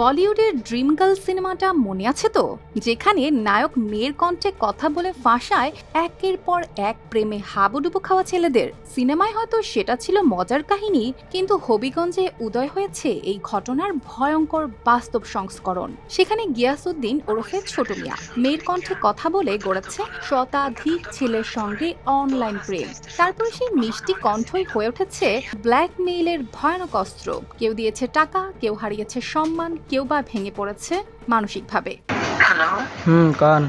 বলিউডের dream girl সিনেমাটা মনে আছে তো? যেখানে নায়ক মেয়ের কণ্ঠে কথা বলে ফাঁসায় একের পর এক প্রেমে হাবুডুবু খাওয়া ছেলেদের। সিনেমায় হয়তো সেটা ছিল মজার কাহিনী, কিন্তু হবিগঞ্জে উদয় হয়েছে এই ঘটনার ভয়ঙ্কর বাস্তব সংস্করণ। সেখানে গিয়াসউদ্দিন ওরফে ছোট মিয়া মেয়ের কণ্ঠে কথা বলে গড়েছে শতাধিক ছেলের সঙ্গে অনলাইন প্রেম। তারপর সেই মিষ্টি কণ্ঠই হয়ে উঠেছে ব্ল্যাকমেইলের ভয়ানক অস্ত্র। কেউ দিয়েছে টাকা, কেউ হারিয়েছে সম্মান কেউ বা ভেঙে পড়েছে মানসিকভাবে। হ্যালো হুম কন।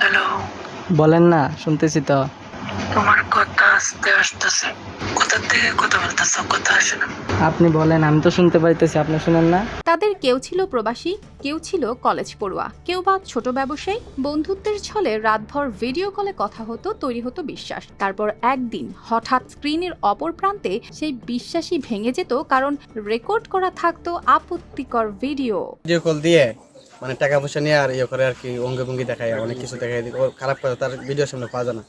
হ্যালো বলেন না শুনতেছি তো। তোমার কথা আসতে আসতেছে। কোথা থেকে কথা বলতেছ? কথা আসে না। আপনি বলেন আমি তো শুনতে পাইতেছি আপনি শুনেন না? তাদের কেউ ছিল প্রবাসী কেউ ছিল কলেজ পড়ুয়া কেউ বা ছোট ব্যবসায়ী। বন্ধুত্বের ছলে রাতভর ভিডিও কলে কথা হতো তৈরি হতো বিশ্বাস। তারপর একদিন হঠাৎ স্ক্রিনের অপর প্রান্তে সেই বিশ্বাসই ভেঙে যেত কারণ রেকর্ড করা থাকতো আপত্তিকর ভিডিও। ভিডিও কল দিয়ে মানে টাকা পয়সা নিয়ে আর ইয়ে করে আর কি অঙ্গে ভঙ্গি দেখায় অনেক কিছু দেখায়। খারাপ করে তার ভিডিও সামনে পাওয়া যায় না।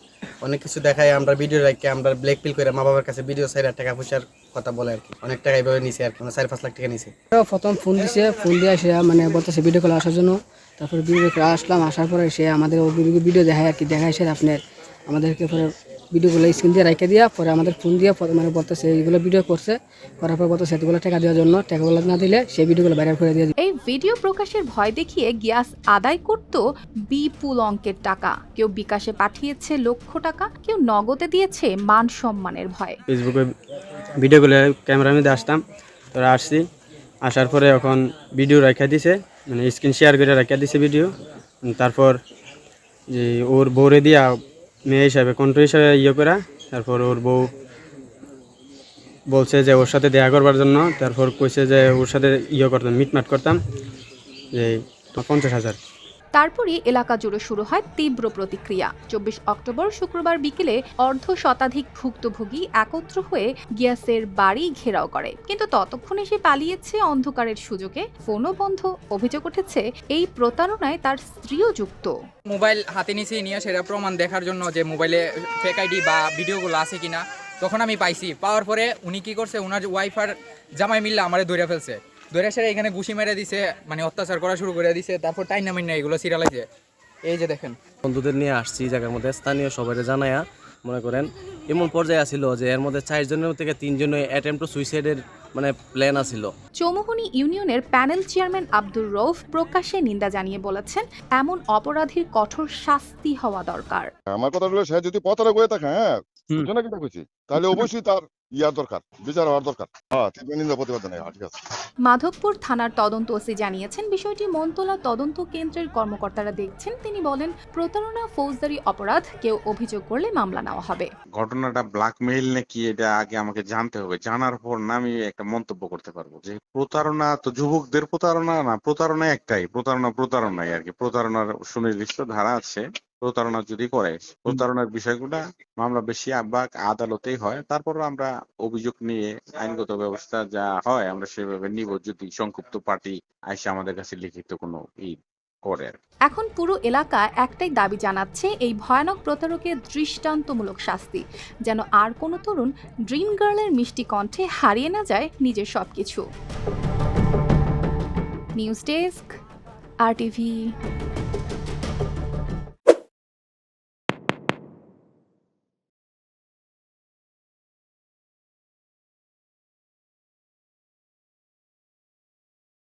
অনেক কিছু দেখায়, আমরা ভিডিও রাখি আমরা ব্ল্যাক পিল করে মা বাবার কাছে ভিডিও সাইড টাকা পয়সার কথা বলে আর কি। অনেক টাকা এইভাবে নিছে আর কি মানে চার পাঁচ লাখ টাকা নিছে। প্রথম ফোন দিছে ফোন দিয়ে সে মানে বলতেছে ভিডিও কল আসার জন্য। তারপর ভিডিও আসলাম, আসার পরে সে আমাদের ভিডিও দেখায় আর কি, দেখায় সে আপনার, আমাদেরকে পরে ভিডিওগুলো স্ক্রিন দিয়ে রেখে দিয়া পরে আমাদের ফোন দিয়ে পরে মানে বলতেছে এইগুলো ভিডিও করছে করার পর বলতেছে এতগুলো টাকা দেওয়ার জন্য টাকাগুলো না দিলে সেই ভিডিওগুলো ভাইরাল করে দিয়ে এই ভিডিও প্রকাশের ভয় দেখিয়ে গিয়াস আদায় করত বিপুল অঙ্কের টাকা। কেউ বিকাশে পাঠিয়েছে লক্ষ টাকা কেউ নগদে দিয়েছে মান সম্মানের ভয়। ফেসবুকে ভিডিও করে ক্যামেরার মধ্যে আসতাম তোরা আসছি আসার পরে এখন ভিডিও রেখে দিছে মানে স্ক্রিন শেয়ার করে রেখে দিছে ভিডিও তারপর যে ওর বউরে দিয়া মেয়ে হিসাবে, কণ্ঠ হিসাবে ইয়ে করা, তারপর ওর বউ বলছে যে ওর সাথে দেয়া করবার জন্য, তারপর কইছে যে ওর সাথে ইয়ে করতাম মিটমাট করতাম, যে পঞ্চাশ হাজার। তারপরই এলাকা জুড়ে শুরু হয় তীব্র প্রতিক্রিয়া। চব্বিশ অক্টোবর শুক্রবার বিকেলে অর্ধ শতাধিক ভুক্তভোগী একত্র হয়ে গিয়াসের বাড়ি ঘেরাও করে। কিন্তু ততক্ষণে সে পালিয়েছে অন্ধকারের সুযোগে। ফোনও বন্ধ। অভিযোগ উঠেছে, এই প্রতারণায় তার স্ত্রীও যুক্ত। মোবাইল হাতে নিচে নিয়ে সেটা প্রমাণ দেখার জন্য যে মোবাইলে ফেক আইডি বা ভিডিওগুলো আছে কিনা, তখন আমি পাইছি। পাওয়ার পরে উনি কি করছে ওনার ওয়াইফার জামাই মিললে আমারে ধরে ফেলছে। ধরে সেরে এখানে ঘুষি মেরে দিছে মানে অত্যাচার করা শুরু করে দিছে তারপর টাইম নামিন না এগুলো সিরিয়ালাইছে এই যে দেখেন। বন্ধুদের নিয়ে আসছি জায়গার মধ্যে স্থানীয় সবাই জানায়া মনে করেন এমন পর্যায়ে আছিল যে এর মধ্যে চারজনের থেকে তিনজনে অ্যাটেম্প টু সুইসাইডের মানে প্ল্যান আছিল। চৌমুহনী ইউনিয়নের প্যানেল চেয়ারম্যান আব্দুর রৌফ প্রকাশ্যে নিন্দা জানিয়ে বলেছেন এমন অপরাধীর কঠোর শাস্তি হওয়া দরকার। আমার কথা হলো সে যদি প্রতারক হয়ে থাকে হ্যাঁ তাহলে অবশ্যই তার ইয়ার দরকার বিচার হওয়ার দরকার। হ্যাঁ প্রতিবাদ ঠিক আছে। মাধবপুর থানার তদন্ত ওসি জানিয়েছেন বিষয়টি মনতলা তদন্ত কেন্দ্রের কর্মকর্তারা দেখছেন। তিনি বলেন প্রতারণা ফৌজদারি অপরাধ কেউ অভিযোগ করলে মামলা নেওয়া হবে। ঘটনাটা ব্ল্যাকমেইল নাকি এটা আগে আমাকে জানতে হবে। জানার পর না আমি একটা মন্তব্য করতে পারব যে প্রতারণা তো যুবকদের প্রতারণা না প্রতারণা একটাই প্রতারণা প্রতারণাই আর কি। প্রতারণার সুনির্দিষ্ট ধারা আছে। প্রতারণা যদি করে প্রতারণার বিষয়গুলো মামলা বেশি বা আদালতেই হয়। তারপর আমরা অভিযোগ নিয়ে আইনগত ব্যবস্থা যা হয় আমরা সেভাবে নিব যদি সংক্ষিপ্ত পার্টি আইসে আমাদের কাছে লিখিত কোনো ই করে এখন পুরো এলাকা একটাই দাবি জানাচ্ছে এই ভয়ানক প্রতারকের দৃষ্টান্তমূলক শাস্তি। যেন আর কোনো তরুণ ড্রিম গার্লের মিষ্টি কণ্ঠে হারিয়ে না যায় নিজের সবকিছু। News desk R TV.